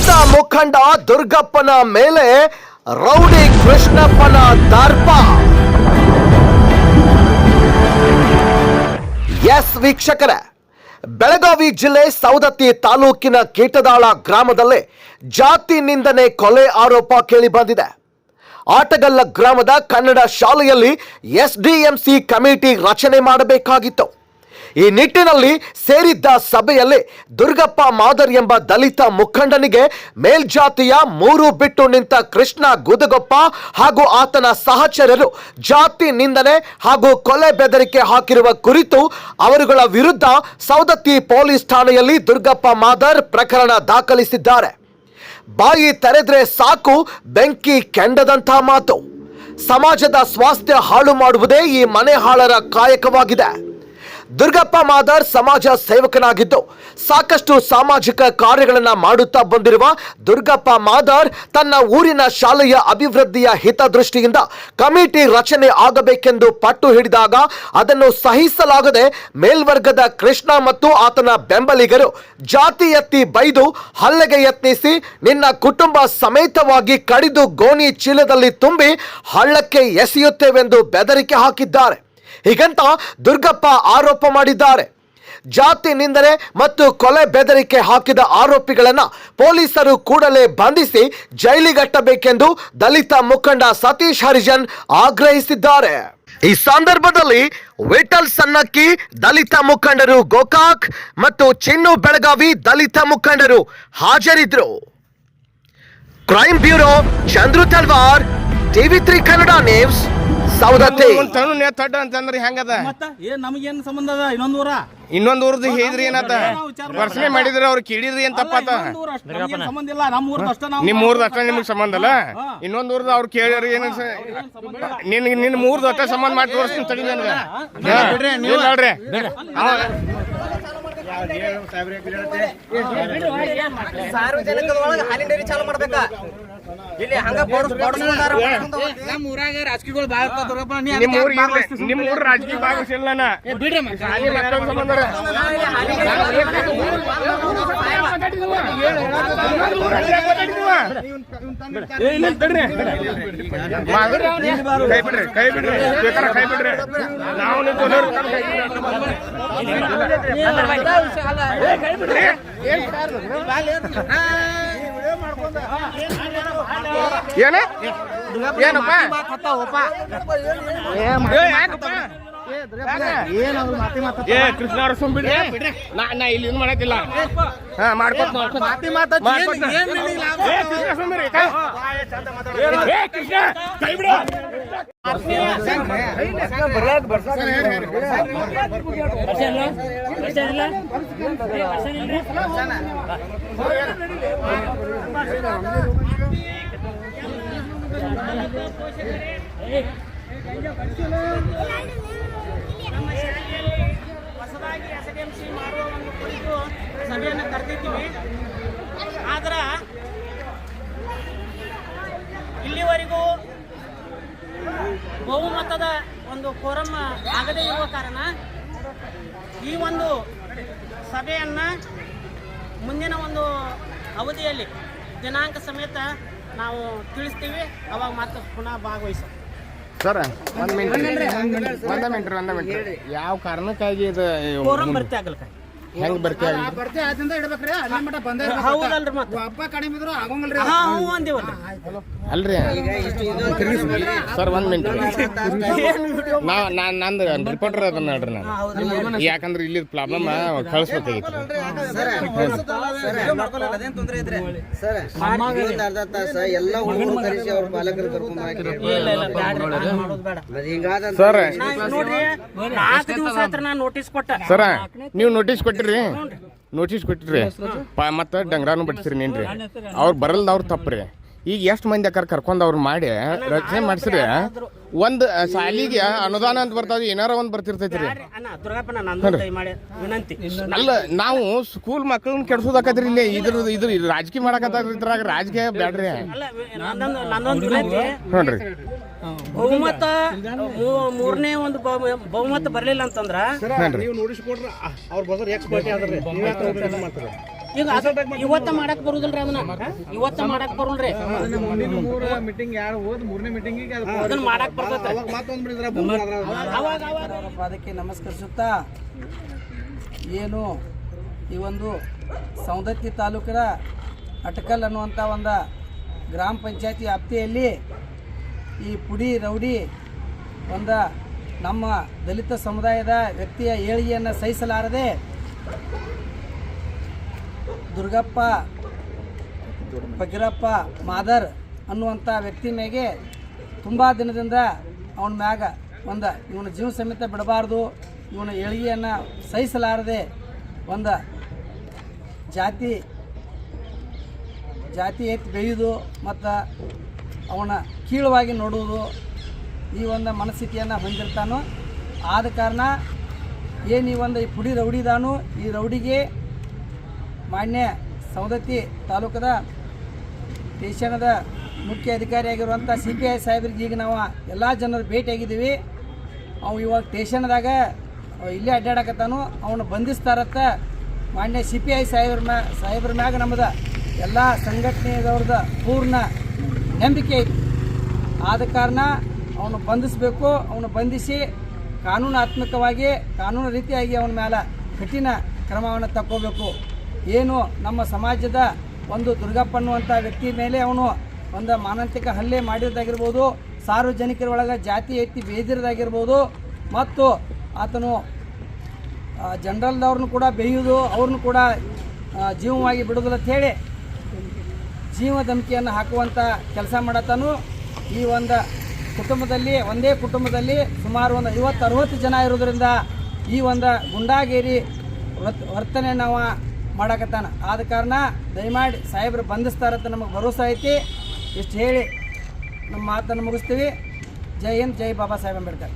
ದಲಿತ ಮುಖಂಡ ದುರ್ಗಪ್ಪನ ಮೇಲೆ ರೌಡಿ ಕೃಷ್ಣಪ್ಪನ ದರ್ಪ. ಎಸ್ ವೀಕ್ಷಕರೇ, ಬೆಳಗಾವಿ ಜಿಲ್ಲೆ ಸೌದತ್ತಿ ತಾಲೂಕಿನ ಕೀಟದಾಳ ಗ್ರಾಮದಲ್ಲಿ ಜಾತಿ ನಿಂದನೆ ಕೊಲೆ ಆರೋಪ ಕೇಳಿ ಬಂದಿದೆ ಆಟಗಲ್ಲ ಗ್ರಾಮದ ಕನ್ನಡ ಶಾಲೆಯಲ್ಲಿ ಎಸ್ಡಿಎಂಸಿ ಕಮಿಟಿ ರಚನೆ ಮಾಡಬೇಕಾಗಿತ್ತು. ಈ ನಿಟ್ಟಿನಲ್ಲಿ ಸೇರಿದ್ದ ಸಭೆಯಲ್ಲಿ ದುರ್ಗಪ್ಪ ಮಾದರ್ ಎಂಬ ದಲಿತ ಮುಖಂಡನಿಗೆ ಮೇಲ್ಜಾತಿಯ ಮೂರು ಬಿಟ್ಟು ನಿಂತ ಕೃಷ್ಣ ಗುದಗೊಪ್ಪ ಹಾಗೂ ಆತನ ಸಹಚರರು ಜಾತಿ ನಿಂದನೆ ಹಾಗೂ ಕೊಲೆ ಬೆದರಿಕೆ ಹಾಕಿರುವ ಕುರಿತು ಅವರುಗಳ ವಿರುದ್ಧ ಸೌದತ್ತಿ ಪೊಲೀಸ್ ಠಾಣೆಯಲ್ಲಿ ದುರ್ಗಪ್ಪ ಮಾದರ್ ಪ್ರಕರಣ ದಾಖಲಿಸಿದ್ದಾರೆ. ಬಾಯಿ ತೆರೆದ್ರೆ ಸಾಕು, ಬೆಂಕಿ ಕೆಂಡದಂಥ ಮಾತು. ಸಮಾಜದ ಸ್ವಾಸ್ಥ್ಯ ಹಾಳು ಮಾಡುವುದೇ ಈ ಮನೆ ಹಾಳರ ಕಾಯಕವಾಗಿದೆ. ದುರ್ಗಪ್ಪ ಮಾದರ್ ಸಮಾಜ ಸೇವಕನಾಗಿದ್ದು ಸಾಕಷ್ಟು ಸಾಮಾಜಿಕ ಕಾರ್ಯಗಳನ್ನು ಮಾಡುತ್ತಾ ಬಂದಿರುವ ದುರ್ಗಪ್ಪ ಮಾದರ್ ತನ್ನ ಊರಿನ ಶಾಲೆಯ ಅಭಿವೃದ್ಧಿಯ ಹಿತದೃಷ್ಟಿಯಿಂದ ಕಮಿಟಿ ರಚನೆ ಆಗಬೇಕೆಂದು ಪಟ್ಟು ಹಿಡಿದಾಗ ಅದನ್ನು ಸಹಿಸಲಾಗದೆ ಮೇಲ್ವರ್ಗದ ಕೃಷ್ಣ ಮತ್ತು ಆತನ ಬೆಂಬಲಿಗರು ಜಾತಿ ಎತ್ತಿ ಬೈದು ಹಲ್ಲೆಗೆ ಯತ್ನಿಸಿ ನಿನ್ನ ಕುಟುಂಬ ಸಮೇತವಾಗಿ ಕಡಿದು ಗೋಣಿ ಚೀಲದಲ್ಲಿ ತುಂಬಿ ಹಳ್ಳಕ್ಕೆ ಎಸೆಯುತ್ತೇವೆಂದು ಬೆದರಿಕೆ ಹಾಕಿದ್ದಾರೆ. ಹೀಗಂತ ದುರ್ಗಪ್ಪ ಆರೋಪ ಮಾಡಿದ್ದಾರೆ. ಜಾತಿ ನಿಂದನೆ ಮತ್ತು ಕೊಲೆ ಬೆದರಿಕೆ ಹಾಕಿದ ಆರೋಪಿಗಳನ್ನು ಪೊಲೀಸರು ಕೂಡಲೇ ಬಂಧಿಸಿ ಜೈಲಿಗಟ್ಟಬೇಕೆಂದು ದಲಿತ ಮುಖಂಡ ಸತೀಶ್ ಹರಿಜನ್ ಆಗ್ರಹಿಸಿದ್ದಾರೆ. ಈ ಸಂದರ್ಭದಲ್ಲಿ ವಿಠಲ್ ಸನ್ನಕ್ಕಿ, ದಲಿತ ಮುಖಂಡರು ಗೋಕಾಕ್ ಮತ್ತು ಚಿನ್ನು ಬೆಳಗಾವಿ ದಲಿತ ಮುಖಂಡರು ಹಾಜರಿದ್ರು crime bureau Chandru Talwar, TV three Kannada news. Saundatti ತನು ತಡ್ಡ ಅಂತಂದ್ರೆ ಹೆಂಗದ? ಮತ್ತ ಏನ್ ನಮಗೇನ್ ಸಂಬಂಧ ಅದ? ಇನ್ನೊಂದ್ ಊರ? ಇನ್ನೊಂದ್ ಊರ್ದು ಹೇಳಿದ್ರಿ ಏನದ ವರ್ಷನೆ ಮಾಡಿದ್ರೆ ಅವ್ರು ಕಿಡಿದ್ರಿ ಏನ್ ತಪ್ಪಾತ ಇನ್ನೊಂದ್ ಊರ್ ಅಷ್ಟ್ ನಮ್ಗೇನ್ ಸಂಬಂಧ ಇಲ್ಲ. ನಮ್ಮ ಊರ್ದ ಅಷ್ಟ ನಾವು ನಿಮ್ ಊರ್ದ ಅಷ್ಟ ನಿಮ್ಗೆ ಸಂಬಂಧ ಅಲ್ಲ? ಇನ್ನೊಂದ್ ಊರ್ದು ಅವ್ರು ಕೇಳ್ಯಾರ ಏನ ನಿನ್ ನಿನ್ ಮೂರ್ದು ಅಷ್ಟ ಸಂಬಂಧ ಮಾಡಿ ತೋರಿಸ್ತೀನಿ ತಡಿ ನನ್ಗೆ. ಇಲ್ಲ ನೋಡ್ರಿ ಸಾರ್ವಜನಿಕದೊಳಗ ಹಾಲಿನ ಡೈರಿ ಚಾಲು ಮಾಡ್ಬೇಕ? ನಮ್ಮ ಊರಾಗ ರಾಜಕೀಯಗಳು ನೀ ನಿಮ್ ಊರ್ ನಿಮ್ ಊರ್ ರಾಜಕೀಯ. ಕೈ ಬಿಡ್ರಿ ಕೈ ಬಿಡ್ರಿ ಬೇಕಾರೆ ಕೈ ಬಿಡ್ರಿ ನಾವು ಕೈ ಬಿಡ್ರಿ ಏನ್ ಏನ ಏನಪ್ಪ ಏ, ಯಾಕಪ್ಪ ಏ ಕೃಷ್ಣ ಅವ್ರ ಸುಮ್ ಬಿಡ್ರಿ ನಾ ನಾ ಇಲ್ಲಿ ಇದ್ ಮಾಡತ್ತಿಲ್ಲ ಹಾ ಮಾಡ್ಕೊತ ಮಾಡ್ಕೊತ ಮಾಡ್ಕೊತ. ಏ, ಕೃಷ್ಣ ಸುಮ್ ಇರಿ, ಕೈ. ನಮ್ಮ ಶಾಲೆಯಲ್ಲಿ ಹೊಸದಾಗಿ ಎಸ್ ಡಿ ಎಂ ಸಿ ಮಾಡುವ ಒಂದು ಕುರಿತು ಸಭೆಯನ್ನು ಕರೆದಿದ್ದೀವಿ ಆದ್ರೆ ಇಲ್ಲಿವರೆಗೂ ಬಹುಮತದ ಒಂದು ಕೋರಮ್ ಆಗದೇ ಇರುವ ಕಾರಣ ಈ ಒಂದು ಸಭೆಯನ್ನು ಮುಂದಿನ ಒಂದು ಅವಧಿಯಲ್ಲಿ ದಿನಾಂಕ ಸಮೇತ ನಾವು ತಿಳಿಸ್ತೀವಿ ಅವಾಗ ಮತ್ತೆ ಪುನಃ ಭಾಗವಹಿಸ. ಸರ್ ಒಂದ್ ಮಿನಿಟ್ ಒಂದ ಮಿನಿಟ್ ಒಂದ ಮಿನಿಟ್ ಯಾವ ಕಾರಣಕ್ಕಾಗಿ ಇದು ಬರ್ತಿ ಹೆಂಗ್ ಬರ್ತೀವಿ ಬರ್ತೆ ಆದಿಂದ ಇಡ್ಬೇಕ್ರಿ ಅಲ್ಲಿ ಮಟ ಬಂದೇ ಹೌದಲ್ರಿ ಮತ್ತೆ. ಹಬ್ಬ ಕಡಿಮೆ ಇದ್ರು ಆಗಂಗಿಲ್ರಿ. ಹಾ ಹ್ಞೂ ಅಂದಿವಲ್ರಿ ಅಲ್ರಿ. ಸರ್ ಒಂದ್ ಮಿನಿಟ್. ನಾ ನಾನು ನಂದು ರಿಪೋರ್ಟರ್ ಅದನ್ನ ನೋಡ್ರಿ ನಾನು. ಯಾಕಂದ್ರೆ ಇಲ್ಲಿ ಪ್ರಾಬ್ಲಮ್ ಕಳಿಸ್ಬೇಕಾಗಿತ್ತು ಅದೇನ್ ತೊಂದ್ರೆ ಇದ್ರೆ ಸರ್ ಇನ್ನೊಂದ್ ಅರ್ಧ ತಾಸ ಎಲ್ಲ ಹುಡುಗರು ಕರೆಸಿ ಅವ್ರ ಪಾಲಕರು ಕರ್ಕೊಂಡ್ ಸರ್ ನಾ ನೋಡ್ರಿ ನಾಲ್ಕು ದಿವಸ ನೋಟಿಸ್ ಕೊಟ್ಟ. ಸರ ನೀವು ನೋಟಿಸ್ ಕೊಟ್ಟಿರಿ ನೋಟಿಸ್ ಕೊಟ್ಟಿರಿ ಪ ಮತ್ತೆ ಡಂಗ್ರಾನು ಬಟ್ಟಿಸ್ರಿ ನೀನ್ರಿ ಅವ್ರು ಬರಲ್ದ ಅವ್ರು ತಪ್ಪ್ರಿ. ಈಗ ಎಷ್ಟು ಮಂದಿ ಅಕ್ಕಾರ ಕರ್ಕೊಂಡು ಅವ್ರು ಮಾಡಿ ರಚನೆ ಮಾಡಿಸ್ರಿ ಒಂದು ಶಾಲಿಗೆ ಅನುದಾನ ಅಂತ ಬರ್ತಾವ ಏನಾರ ಒಂದು ಬರ್ತಿರ್ತೈತಿ ರೀ. ಅಲ್ಲ ನಾವು ಸ್ಕೂಲ್ ಮಕ್ಕಳನ್ನ ಕೆಡ್ಸೋದಾಕತ್ರಿ ಇಲ್ಲಿ. ಇದ್ರ ಇದ್ರ ರಾಜಕೀಯ ಮಾಡಕತ್ತಾರ ಇದ್ರಾಗ ರಾಜಕೀಯ ನಂದೊಂದು ನೋಡ್ರಿ ಬಹುಮತ ಮೂರನೇ ಒಂದು ಬಹು- ಬಹುಮತ ಬರಲಿಲ್ಲ ಅಂತಂದ್ರ? ನೀವು ನೋಟಿಸ್ ಕೊಡ್ರ ಅವ್ರು ಬರೋರು ಎಕ್ಸ್ ಪಾರ್ಟಿ ಆದ್ರಿ ನೀವು ಯಾಕೆ ಮಾಡ್ತಾರೆ? ಈಗ ಇವತ್ತ ಮಾಡಕ್ ಬರುದಿಲ್ರಿ ಅದನ್ನ ಇವತ್ತ ಮಾಡಕ್ ಬರುಲ್ರಿ. ಮೂರು ಮೀಟಿಂಗ್ ಯಾರು ಹೋದ್ ಮೂರನೇ ಮೀಟಿಂಗಿಗೆ ಅದನ್ನ ಮಾಡಕ್ ಬರ್ತೈತೆ. ಪಾದಕ್ಕೆ ನಮಸ್ಕರಿಸುತ್ತಾ ಏನು ಈ ಒಂದು ಸೌದತ್ತಿ ತಾಲೂಕಿನ ಅಟಕಲ್ ಅನ್ನುವಂಥ ಒಂದು ಗ್ರಾಮ ಪಂಚಾಯತಿ ವ್ಯಾಪ್ತಿಯಲ್ಲಿ ಈ ಪುಡಿ ರೌಡಿ ಒಂದು ನಮ್ಮ ದಲಿತ ಸಮುದಾಯದ ವ್ಯಕ್ತಿಯ ಏಳಿಗೆಯನ್ನು ಸಹಿಸಲಾರದೆ ದುರ್ಗಪ್ಪ ಫಕೀರಪ್ಪ ಮಾದರ್ ಅನ್ನುವಂಥ ವ್ಯಕ್ತಿ ಮೇಗೆ ತುಂಬ ದಿನದಿಂದ ಅವನ ಮ್ಯಾಗ ಒಂದು ಇವನ ಜೀವ ಸಮೇತ ಬಿಡಬಾರ್ದು, ಇವನ ಏಳಿಗೆಯನ್ನು ಸಹಿಸಲಾರದೆ ಒಂದು ಜಾತಿ ಜಾತಿ ಎತ್ತಿ ಬೆಳೆಯೋದು ಮತ್ತು ಅವನ ಕೀಳವಾಗಿ ನೋಡುವುದು ಈ ಒಂದು ಮನಸ್ಥಿತಿಯನ್ನು ಹೊಂದಿರ್ತಾನೋ ಆದ ಕಾರಣ ಏನು ಈ ಒಂದು ಈ ಪುಡಿ ರೌಡಿದಾನು ಈ ರೌಡಿಗೆ ಮಾನ್ಯ ಸವದತ್ತಿ ತಾಲೂಕದ ಸ್ಟೇಷನದ ಮುಖ್ಯ ಅಧಿಕಾರಿಯಾಗಿರುವಂಥ ಸಿ ಪಿ ಐ ಸಾಹೇಬ್ರಿಗೆ ಈಗ ನಾವು ಎಲ್ಲ ಜನರು ಭೇಟಿಯಾಗಿದ್ದೀವಿ. ಅವು ಇವಾಗ ಸ್ಟೇಷನ್ದಾಗ ಇಲ್ಲೇ ಅಡ್ಡಾಡಕತ್ತಾನು. ಅವನು ಬಂಧಿಸ್ತಾರತ್ತ ಮಾನ್ಯ ಸಿ ಪಿ ಐ ಸಾಹೇಬ್ರ ಮ್ಯಾ ಸಾಹೇಬ್ರ ಮ್ಯಾಗ ನಮ್ಮದು ಎಲ್ಲ ಸಂಘಟನೆದವ್ರದ್ದು ಪೂರ್ಣ ನಂಬಿಕೆ ಆದ ಕಾರಣ ಅವನು ಬಂಧಿಸಬೇಕು, ಅವನು ಬಂಧಿಸಿ ಕಾನೂನಾತ್ಮಕವಾಗಿ ಕಾನೂನು ರೀತಿಯಾಗಿ ಅವನ ಮೇಲೆ ಕಠಿಣ ಕ್ರಮವನ್ನು ತಕ್ಕೋಬೇಕು. ಏನು ನಮ್ಮ ಸಮಾಜದ ಒಂದು ದುರ್ಗಪ್ಪ ಅನ್ನುವಂಥ ವ್ಯಕ್ತಿ ಮೇಲೆ ಅವನು ಒಂದು ಮಾನಂತಿಕ ಹಲ್ಲೆ ಮಾಡಿರೋದಾಗಿರ್ಬೋದು ಸಾರ್ವಜನಿಕರ ಒಳಗೆ ಜಾತಿ, ಎತ್ತಿ ಬೇದಿರೋದಾಗಿರ್ಬೋದು, ಮತ್ತು ಆತನು ಜನರಲ್ದವ್ರನ್ನು ಕೂಡ ಬೇಯುವುದು, ಅವ್ರನ್ನೂ ಕೂಡ ಜೀವವಾಗಿ ಬಿಡೋದಿಲ್ಲ ಹೇಳಿ ಜೀವ ಧಮಕಿಯನ್ನು ಹಾಕುವಂಥ ಕೆಲಸ ಮಾಡತ್ತಾನು ಈ ಒಂದು ಕುಟುಂಬದಲ್ಲಿ, ಒಂದೇ ಕುಟುಂಬದಲ್ಲಿ ಸುಮಾರು ಒಂದು ಐವತ್ತು ಅರುವತ್ತು ಜನ ಇರೋದ್ರಿಂದ ಈ ಒಂದು ಗುಂಡಾಗೇರಿ ವರ್ತನೆ ನಾವು ಮಾಡಕತ್ತಾನ. ಆದ ಕಾರಣ ದಯಮಾಡಿ ಸಾಹೇಬ್ರು ಬಂಧಿಸ್ತಾರಂತ ನಮಗೆ ಭರೋಸೆ ಐತಿ. ಇಷ್ಟು ಹೇಳಿ ನಮ್ಮ ಮಾತನ್ನು ಮುಗಿಸ್ತೀವಿ. ಜೈ ಹಿಂದ್, ಜೈ ಬಾಬಾ ಸಾಹೇಬ್ ಅಂಬೇಡ್ಕರ್.